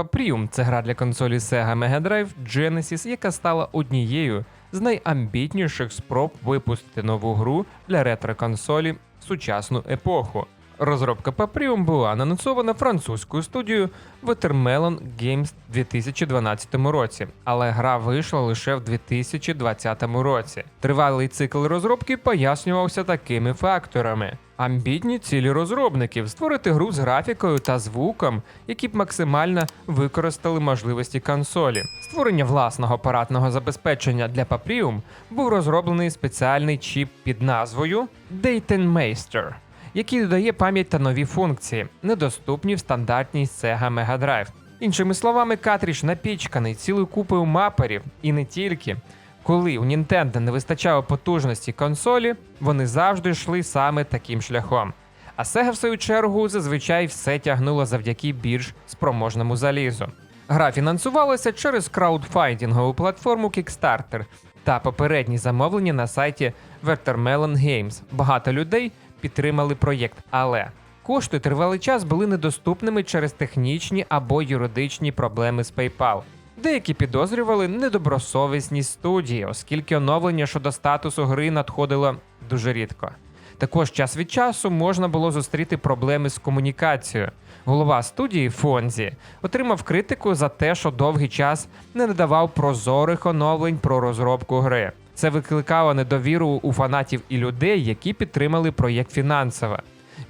Paprium – це гра для консолі Sega Mega Drive Genesis, яка стала однією з найамбітніших спроб випустити нову гру для ретро-консолі в сучасну епоху. Розробка Paprium була анонсована французькою студією Watermelon Games в 2012 році, але гра вийшла лише в 2020 році. Тривалий цикл розробки пояснювався такими факторами. Амбітні цілі розробників створити гру з графікою та звуком, які б максимально використали можливості консолі. Створення власного апаратного забезпечення для Paprium був розроблений спеціальний чіп під назвою Dayton Meister, який додає пам'ять та нові функції, недоступні в стандартній Sega Mega Drive. Іншими словами, картридж напічканий цілою купою маперів і не тільки. Коли у Nintendo не вистачало потужності консолі, вони завжди йшли саме таким шляхом. А Sega, в свою чергу, зазвичай все тягнуло завдяки більш спроможному залізу. Гра фінансувалася через краудфайдингову платформу Kickstarter та попередні замовлення на сайті Watermelon Games. Багато людей підтримали проєкт, але кошти тривалий час були недоступними через технічні або юридичні проблеми з PayPal. Деякі підозрювали недобросовісність студії, оскільки оновлення щодо статусу гри надходило дуже рідко. Також час від часу можна було зустріти проблеми з комунікацією. Голова студії Фонзі отримав критику за те, що довгий час не надавав прозорих оновлень про розробку гри. Це викликало недовіру у фанатів і людей, які підтримали проєкт фінансово.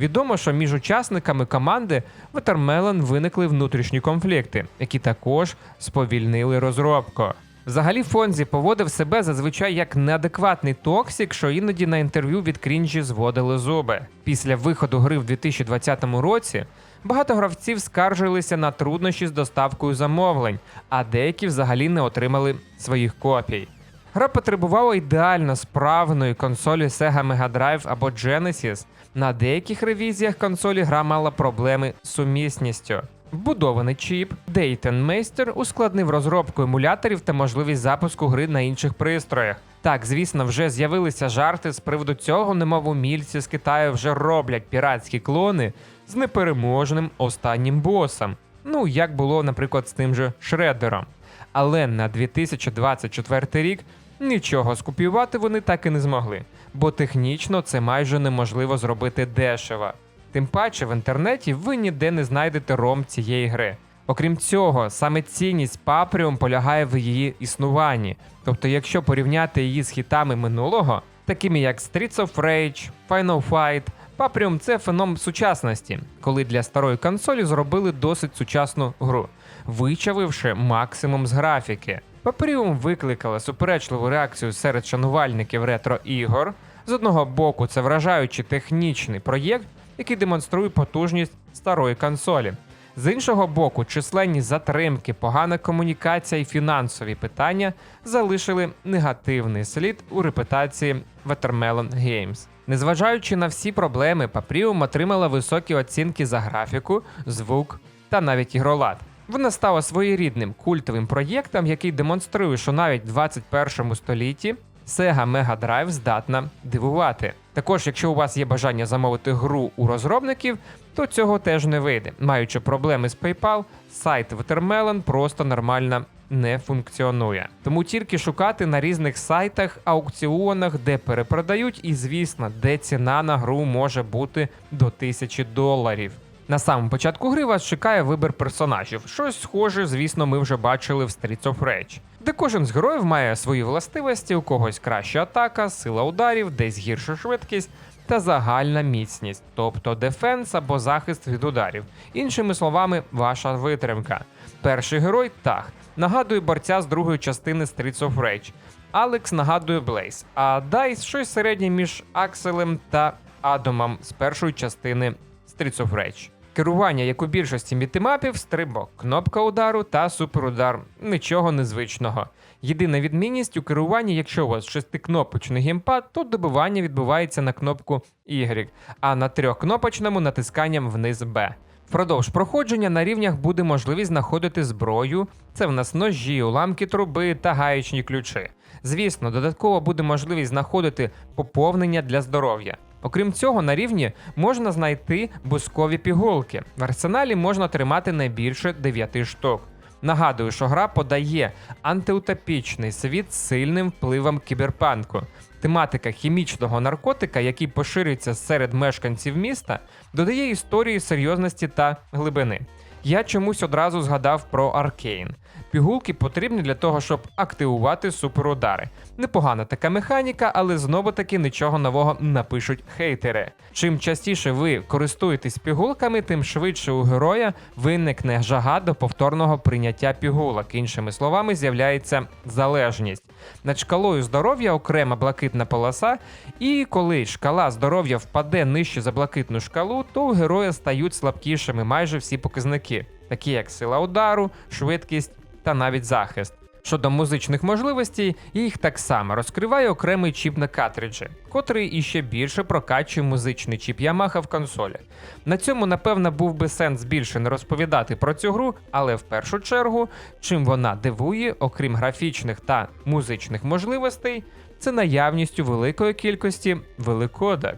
Відомо, що між учасниками команди Watermelon виникли внутрішні конфлікти, які також сповільнили розробку. Взагалі Фонзі поводив себе зазвичай як неадекватний токсик, що іноді на інтерв'ю від крінжі зводили зуби. Після виходу гри в 2020 році багато гравців скаржилися на труднощі з доставкою замовлень, а деякі взагалі не отримали своїх копій. Гра потребувала ідеально справної консолі Sega Mega Drive або Genesis. На деяких ревізіях консолі гра мала проблеми з сумісністю. Вбудований чіп Dayton Meister ускладнив розробку емуляторів та можливість запуску гри на інших пристроях. Так, звісно, вже з'явилися жарти з приводу цього, немов умільці з Китаю вже роблять піратські клони з непереможним останнім босом. Ну, як було, наприклад, з тим же Шредером. Але на 2024 рік нічого скопіювати вони так і не змогли, бо технічно це майже неможливо зробити дешево. Тим паче в інтернеті ви ніде не знайдете ром цієї гри. Окрім цього, саме цінність Paprium полягає в її існуванні. Тобто, якщо порівняти її з хітами минулого, такими як Streets of Rage, Final Fight, Paprium – це феном сучасності, коли для старої консолі зробили досить сучасну гру, вичавивши максимум з графіки. Paprium викликала суперечливу реакцію серед шанувальників ретро-ігор. З одного боку, це вражаючий технічний проєкт, який демонструє потужність старої консолі. З іншого боку, численні затримки, погана комунікація і фінансові питання залишили негативний слід у репутації Watermelon Games. Незважаючи на всі проблеми, Paprium отримала високі оцінки за графіку, звук та навіть ігролад. Вона стала своєрідним культовим проєктом, який демонструє, що навіть в 21 столітті Sega Mega Drive здатна дивувати. Також, якщо у вас є бажання замовити гру у розробників, то цього теж не вийде. Маючи проблеми з PayPal, сайт Watermelon просто нормально не функціонує. Тому тільки шукати на різних сайтах, аукціонах, де перепродають, і звісно, де ціна на гру може бути до 1000 доларів. На самому початку гри вас чекає вибір персонажів. Щось схоже, звісно, ми вже бачили в Streets of Rage, де кожен з героїв має свої властивості, у когось краща атака, сила ударів, десь гірша швидкість та загальна міцність, тобто дефенс або захист від ударів. Іншими словами, ваша витримка. Перший герой Тах нагадує борця з другої частини Streets of Rage. Алекс нагадує Блейз, а Дайс щось середнє між Акселем та Адамом з першої частини Streets of Rage. Керування, як у більшості мітимапів, стрибок, кнопка удару та суперудар. Нічого незвичного. Єдина відмінність у керуванні, якщо у вас шестикнопочний геймпад, то добивання відбувається на кнопку Y, а на трьохкнопочному натисканням вниз B. Впродовж проходження на рівнях буде можливість знаходити зброю. Це в нас ножі, уламки труби та гаєчні ключі. Звісно, додатково буде можливість знаходити поповнення для здоров'я. Окрім цього, на рівні можна знайти бускові пігулки. В арсеналі можна тримати найбільше 9 штук. Нагадую, що гра подає антиутопічний світ з сильним впливом кіберпанку. Тематика хімічного наркотика, який поширюється серед мешканців міста, додає історії серйозності та глибини. Я чомусь одразу згадав про Аркейн. Пігулки потрібні для того, щоб активувати суперудари. Непогана така механіка, але знову таки нічого нового напишуть хейтери. Чим частіше ви користуєтесь пігулками, тим швидше у героя виникне жага до повторного прийняття пігулок. Іншими словами, з'являється залежність. Над шкалою здоров'я окрема блакитна полоса, і коли шкала здоров'я впаде нижче за блакитну шкалу, то у героя стають слабкішими майже всі показники, такі як сила удару, швидкість та навіть захист. Щодо музичних можливостей, їх так само розкриває окремий чіп на картриджі, котрий іще більше прокачує музичний чіп Yamaha в консолі. На цьому, напевно, був би сенс більше не розповідати про цю гру, але в першу чергу, чим вона дивує, окрім графічних та музичних можливостей, це наявністю великої кількості великодок.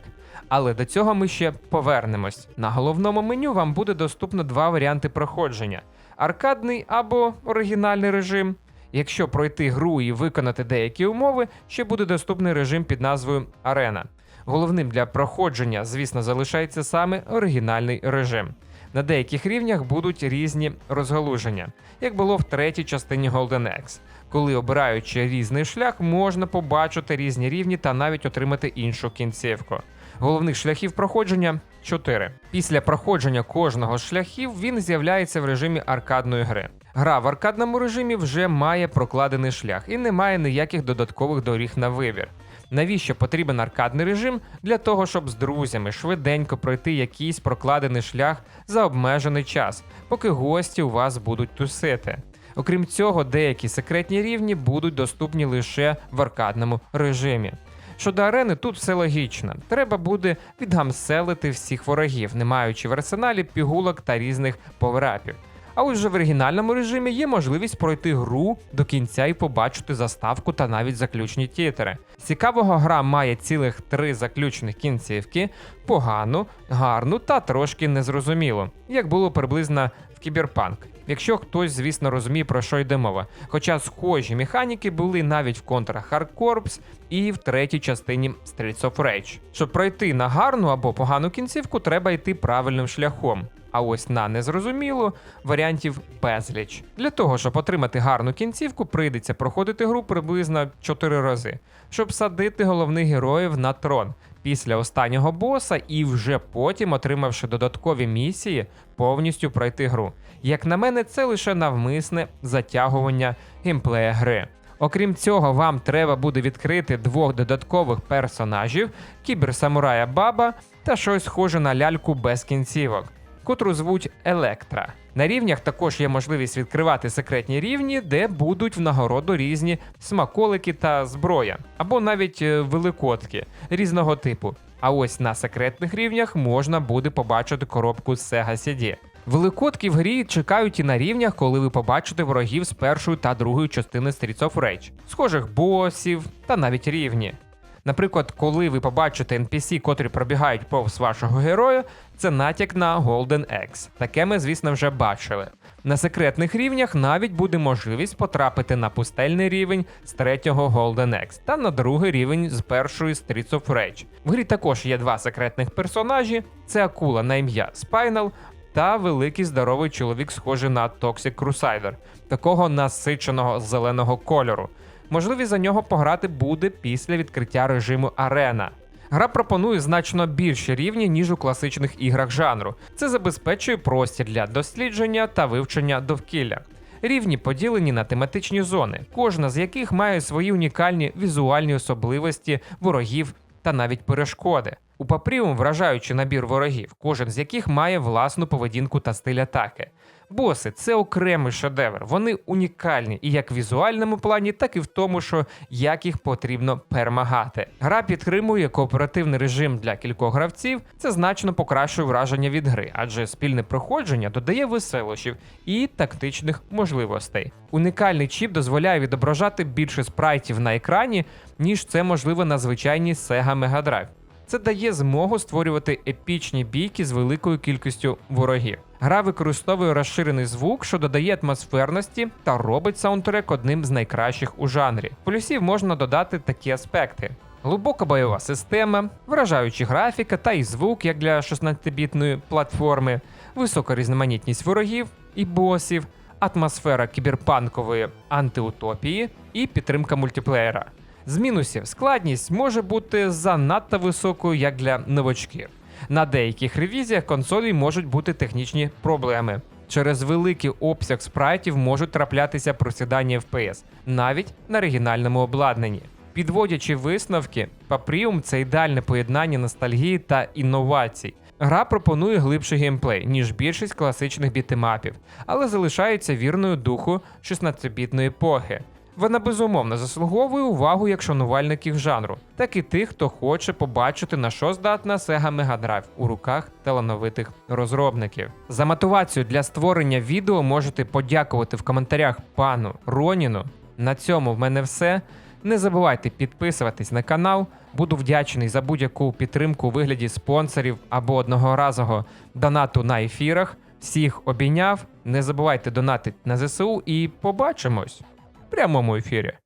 Але до цього ми ще повернемось. На головному меню вам буде доступно два варіанти проходження: аркадний або оригінальний режим. Якщо пройти гру і виконати деякі умови, ще буде доступний режим під назвою Арена. Головним для проходження, звісно, залишається саме оригінальний режим. На деяких рівнях будуть різні розгалуження, як було в третій частині Golden Axe. Коли обираючи різний шлях, можна побачити різні рівні та навіть отримати іншу кінцівку. Головних шляхів проходження 4. Після проходження кожного з шляхів він з'являється в режимі аркадної гри. Гра в аркадному режимі вже має прокладений шлях і не має ніяких додаткових доріг на вибір. Навіщо потрібен аркадний режим? Для того, щоб з друзями швиденько пройти якийсь прокладений шлях за обмежений час, поки гості у вас будуть тусити. Окрім цього, деякі секретні рівні будуть доступні лише в аркадному режимі. Щодо арени, тут все логічно. Треба буде відгамселити всіх ворогів, не маючи в арсеналі пігулок та різних поверапів. А ось в оригінальному режимі є можливість пройти гру до кінця і побачити заставку та навіть заключні тітери. Цікавого гра має цілих три заключних кінцівки: погану, гарну та трошки незрозумілу, як було приблизно в Кіберпанк. Якщо хтось, звісно, розуміє, про що йде мова. Хоча схожі механіки були навіть в контрах Hard Corps і в третій частині Streets of Rage. Щоб пройти на гарну або погану кінцівку, треба йти правильним шляхом. А ось на незрозумілу варіантів безліч. Для того, щоб отримати гарну кінцівку, прийдеться проходити гру приблизно 4 рази, щоб садити головних героїв на трон після останнього боса і вже потім, отримавши додаткові місії, повністю пройти гру. Як на мене, це лише навмисне затягування геймплея гри. Окрім цього, вам треба буде відкрити двох додаткових персонажів: кіберсамурая Баба та щось схоже на ляльку без кінцівок, котру звуть Електра. На рівнях також є можливість відкривати секретні рівні, де будуть в нагороду різні смаколики та зброя, або навіть е, великодки різного типу. А ось на секретних рівнях можна буде побачити коробку Sega CD. Великодки в грі чекають і на рівнях, коли ви побачите ворогів з першої та другої частини Streets of Rage, схожих босів та навіть рівні. Наприклад, коли ви побачите NPC, котрі пробігають повз вашого героя, це натяк на Golden X. Таке ми, звісно, вже бачили. На секретних рівнях навіть буде можливість потрапити на пустельний рівень з третього Golden X та на другий рівень з першої Streets of Rage. В грі також є два секретних персонажі: це акула на ім'я Spinal та великий здоровий чоловік, схожий на Toxic Crusader, такого насиченого зеленого кольору. Можливість за нього пограти буде після відкриття режиму Арена. Гра пропонує значно більші рівні, ніж у класичних іграх жанру. Це забезпечує простір для дослідження та вивчення довкілля. Рівні поділені на тематичні зони, кожна з яких має свої унікальні візуальні особливості ворогів та навіть перешкоди. У Папріум вражаючий набір ворогів, кожен з яких має власну поведінку та стиль атаки. Боси це окремий шедевр. Вони унікальні і як в візуальному плані, так і в тому, що як їх потрібно перемагати. Гра підтримує кооперативний режим для кількох гравців. Це значно покращує враження від гри, адже спільне проходження додає веселощів і тактичних можливостей. Унікальний чіп дозволяє відображати більше спрайтів на екрані, ніж це можливо на звичайній Sega Mega Drive. Це дає змогу створювати епічні бійки з великою кількістю ворогів. Гра використовує розширений звук, що додає атмосферності та робить саундтрек одним з найкращих у жанрі. Плюсів можна додати такі аспекти: глибока бойова система, вражаюча графіка та і звук, як для 16-бітної платформи, висока різноманітність ворогів і босів, атмосфера кіберпанкової антиутопії і підтримка мультиплеєра. З мінусів складність може бути занадто високою як для новачків. На деяких ревізіях консолі можуть бути технічні проблеми. Через великий обсяг спрайтів можуть траплятися просідання FPS, навіть на оригінальному обладнанні. Підводячи висновки, Paprium – це ідеальне поєднання ностальгії та інновацій. Гра пропонує глибший геймплей, ніж більшість класичних бітемапів, але залишається вірною духу 16-бітної епохи. Вона безумовно заслуговує увагу як шанувальників жанру, так і тих, хто хоче побачити на що здатна Sega Mega Drive у руках талановитих розробників. За мотивацію для створення відео можете подякувати в коментарях пану Роніну. На цьому в мене все. Не забувайте підписуватись на канал. Буду вдячний за будь-яку підтримку у вигляді спонсорів або одноразового донату на ефірах. Всіх обійняв. Не забувайте донатити на ЗСУ і побачимось прямому ефірі.